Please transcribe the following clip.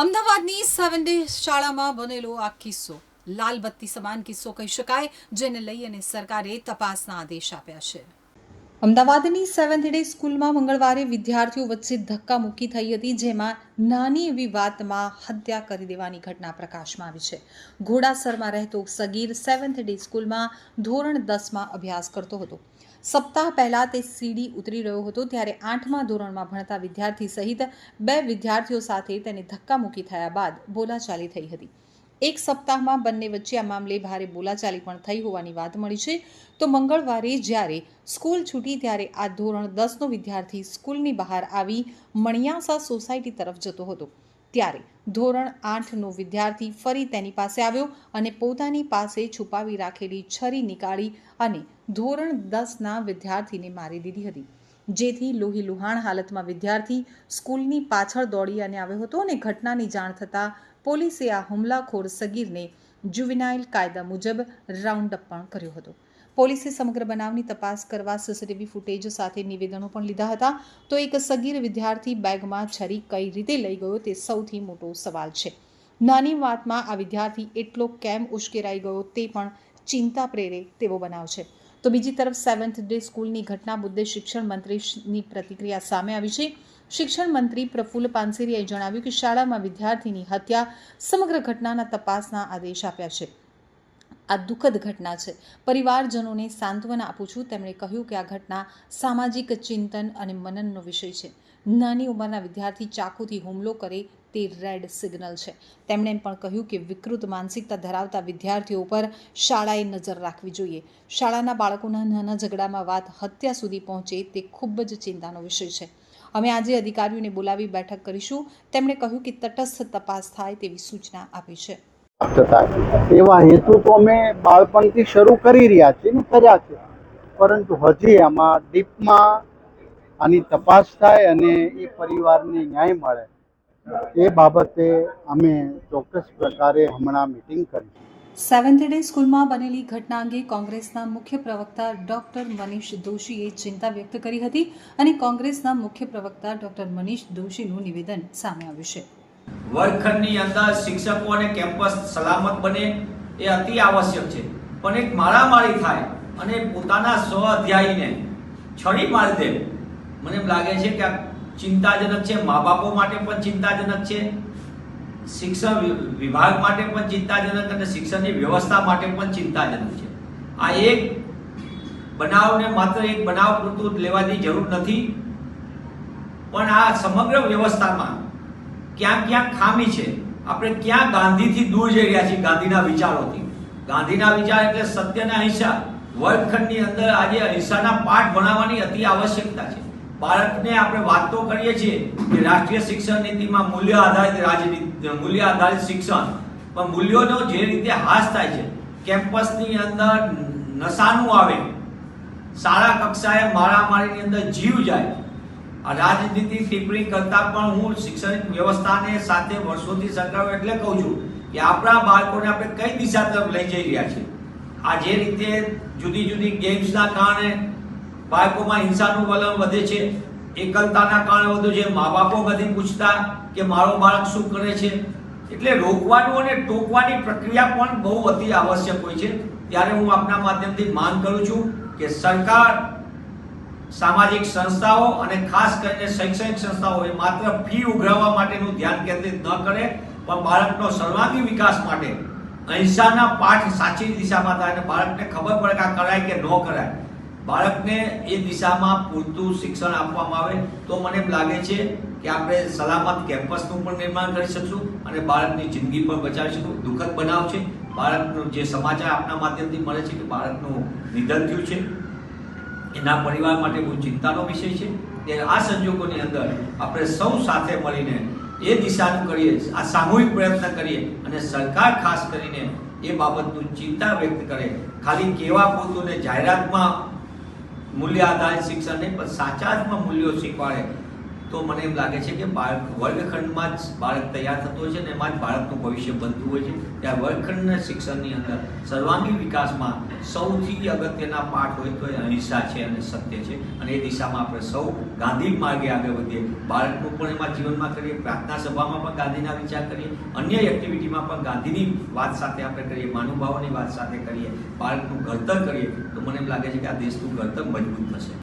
અમદાવાદની seven day શાળામાં બનેલો આ કિસ્સો. લાલ બત્તી સમાન કિસ્સો કહી શકાય, જેને લઈ અને સરકારે તપાસના આદેશ આપ્યા છે. અમદાવાદની સેવન્થ ડે સ્કૂલમાં મંગળવારે વિદ્યાર્થીઓ વચ્ચે ધક્કા મૂકી થઈ હતી, જેમાં નાની એવી વાતમાં હત્યા કરી દેવાની ઘટના પ્રકાશમાં આવી છે. ઘોડાસરમાં રહેતો સગીર સેવન્થ ડે સ્કૂલમાં ધોરણ દસમાં અભ્યાસ કરતો હતો. સપ્તાહ પહેલાં તે સીડી ઉતરી રહ્યો હતો ત્યારે આઠમા ધોરણમાં ભણતા વિદ્યાર્થી સહિત બે વિદ્યાર્થીઓ સાથે તેને ધક્કામુક્કી થયા બાદ બોલાચાલી થઈ હતી. એક સપ્તાહમાં બંને વચ્ચે આ મામલે ભારે બોલાચાલી પણ થઈ હોવાની વાત મળી છે. તો મંગળવારે જ્યારે સ્કૂલ છૂટી ત્યારે આ ધોરણ દસનો વિદ્યાર્થી સ્કૂલની બહાર આવી મણિયાસા સોસાયટી તરફ જતો હતો. ત્યારે ધોરણ આઠનો વિદ્યાર્થી ફરી તેની પાસે આવ્યો અને પોતાની પાસે છુપાવી રાખેલી છરી નીકાળી અને ધોરણ દસના વિદ્યાર્થીને મારી દીધી હતી. જેથી લોહી લુહાણ હાલતમાં વિદ્યાર્થી સ્કૂલની પાછળ દોડી અને આવ્યો હતો અને ઘટનાની જાણ થતાં પોલીસે આ હુમલાખોર સગીરને જુવિનાઇલ કાયદા મુજબ રાઉન્ડ અપ પણ કર્યો હતો. પોલીસે સમગ્ર બનાવની તપાસ કરવા સીસીટીવી ફૂટેજ સાથે નિવેદનો પણ લીધા હતા. તો એક સગીર વિદ્યાર્થી બેગમાં છરી કઈ રીતે લઈ ગયો તે સૌથી મોટો સવાલ છે. નાની વાતમાં આ વિદ્યાર્થી એટલો કેમ ઉશ્કેરાઈ ગયો તે પણ ચિંતા પ્રેરે તેવો બનાવ છે. તો બીજી તરફ સેવન્થ ડે સ્કૂલની ઘટના મુદ્દે શિક્ષણ મંત્રીની પ્રતિક્રિયા સામે આવી છે. શિક્ષણ મંત્રી પ્રફુલ્લ પાનસેરિયાએ જણાવ્યું કે શાળામાં વિદ્યાર્થીની હત્યા સમગ્ર ઘટનાના તપાસના આદેશ આપ્યા છે. આ દુઃખદ ઘટના છે. પરિવારજનોને સાંત્વના આપું છું. તેમણે કહ્યું કે આ ઘટના સામાજિક ચિંતન અને મનનનો વિષય છે. નાની ઉંમરના વિદ્યાર્થી ચાકુથી હુમલો કરે તે રેડ સિગ્નલ છે. તેમણે પણ કહ્યું કે વિકૃત માનસિકતા ધરાવતા વિદ્યાર્થીઓ પર શાળાએ નજર રાખવી જોઈએ. શાળાના બાળકોના નાના ઝઘડામાં વાત હત્યા સુધી પહોંચે તે ખૂબ જ ચિંતાનો વિષય છે. અમે આજે અધિકારીઓને બોલાવી બેઠક કરીશું. તેમણે કહ્યું કે તટસ્થ તપાસ થાય તેવી સૂચના આપી છે. થતા. એવા હેતુ તો અમે બાળપણથી શરૂ કરી રહ્યા છીએ કર્યા છે. પરંતુ હજી આમાં ડીપમાં આની તપાસ થાય અને એ પરિવારને ન્યાય મળે. એ બાબતે અમે ચોક્કસ પ્રકારે હમણાં મિટિંગ કરી સેવન્થ ડે સ્કૂલમાં બનેલી ઘટના અંગે કોંગ્રેસના મુખ્ય પ્રવક્તા ડોક્ટર મનીષ દોશીએ ચિંતા વ્યક્ત કરી હતી અને કોંગ્રેસના મુખ્ય પ્રવક્તા ડોક્ટર મનીષ દોશીનું નિવેદન સામે આવ્યું છે. વર્ગખંડની અંદર શિક્ષકો અને કેમ્પસ સલામત બને એ અતિ આવશ્યક છે. પણ એક મારામારી થાય અને પોતાના સ્વ અધ્યાયીને છડી મારી દે. મને એમ લાગે છે કે આ ચિંતાજનક છે. મા બાપો માટે પણ ચિંતાજનક છે. શિક્ષણ વિભાગ માટે પણ ચિંતાજનક અને શિક્ષણની વ્યવસ્થા માટે પણ ચિંતાજનક છે. આ એક બનાવને માત્ર એક બનાવ પૂરતું લેવાની જરૂર નથી. પણ આ સમગ્ર વ્યવસ્થામાં ક્યાં ક્યાં ખામી છે. આપણે ક્યાં ગાંધીથી દૂર જઈ રહ્યા છીએ ગાંધીના વિચારોથી? ગાંધીના વિચાર એટલે સત્યના અહિંસા. વર્ગખંડની અંદર આજે અહિંસાના પાઠ ભણાવવાની અતિ આવશ્યકતા છે. બાળકને આપણે વાત કરીએ છીએ કે રાષ્ટ્રીય શિક્ષણ નીતિમાં મૂલ્ય આધારિત રાજનીતિ, મૂલ્ય આધારિત શિક્ષણ. પણ મૂલ્યોનો જે રીતે હાસ થાય છે, કેમ્પસની અંદર નશાનું આવે. શાળા કક્ષાએ મારામારીની અંદર જીવ જાય. રાજનીતિ ટિપ્પણી કરતા પણ હું શિક્ષણ વ્યવસ્થાને સાથે વર્ષોથી સરકાર એટલે કહું છું કે આપણા બાળકોને આપણે કઈ દિશા તરફ લઈ જઈ રહ્યા છીએ? આ જે રીતે જુદી જુદી ગેમ્સના કારણે બાળકોમાં હિંસાનું વલણ વધે છે, એકલતાના કારણે વધુ છે મા બાપો નથી પૂછતા કે મારો બાળક શું કરે છે? એટલે રોકવાનું અને ટોકવાની પ્રક્રિયા પણ બહુ અતિ આવશ્યક હોય છે. ત્યારે હું આપના માધ્યમથી માંગ કરું છું કે સરકાર સામાજિક સંસ્થાઓ અને ખાસ કરીને શૈક્ષણિક સંસ્થાઓ એ માત્ર ફી ઉઘરાવવા માટેનું ધ્યાન કેન્દ્રિત ન કરે, પણ બાળકનો સર્વાંગી વિકાસ માટે અહિંસાના પાઠ સાચી દિશામાં થાય અને બાળકને ખબર પડે કે આ કરાય કે ન કરાય. બાળકને એ દિશામાં પૂરતું શિક્ષણ આપવામાં આવે તો મને એમ લાગે છે કે આપણે સલામત કેમ્પસનું પણ નિર્માણ કરી શકશું અને બાળકની જિંદગી પણ બચાવી શકશું. દુઃખદ બનાવ છે, બાળકનું જે સમાચાર આપના માધ્યમથી મળે છે કે બાળકનું નિધન થયું છે. એના પરિવાર માટે બહુ ચિંતાનો વિષય છે. ત્યારે આ સંજોગોની અંદર આપણે સૌ સાથે મળીને એ દિશાનું કરીએ, આ સામૂહિક પ્રયત્ન કરીએ અને સરકાર ખાસ કરીને એ બાબતનું ચિંતા વ્યક્ત કરે. ખાલી કેવા પૂરતું જાહેરાતમાં મૂલ્ય આધારિત શિક્ષણ નહીં, પણ સાચા અર્થમાં મૂલ્યો શીખવાડે. તો મને એમ લાગે છે કે બાળક વર્ગખંડમાં જ બાળક તૈયાર થતું હોય છે ને એમાં જ બાળકનું ભવિષ્ય બનતું હોય છે. ત્યાં વર્ગખંડના શિક્ષણની અંદર સર્વાંગી વિકાસમાં સૌથી અગત્યના પાઠ હોય તો એ અહિંસા છે અને સત્ય છે. અને એ દિશામાં આપણે સૌ ગાંધી માર્ગે આગળ વધીએ. બાળકનું પણ એમાં જીવનમાં કરીએ, પ્રાર્થના સભામાં પણ ગાંધીના વિચાર કરીએ, અન્ય એક્ટિવિટીમાં પણ ગાંધીની વાત સાથે આપણે કરીએ માનુભાવોની વાત સાથે કરીએ, બાળકનું ઘડતર કરીએ. તો મને એમ લાગે છે કે આ દેશનું ઘડતર મજબૂત થશે.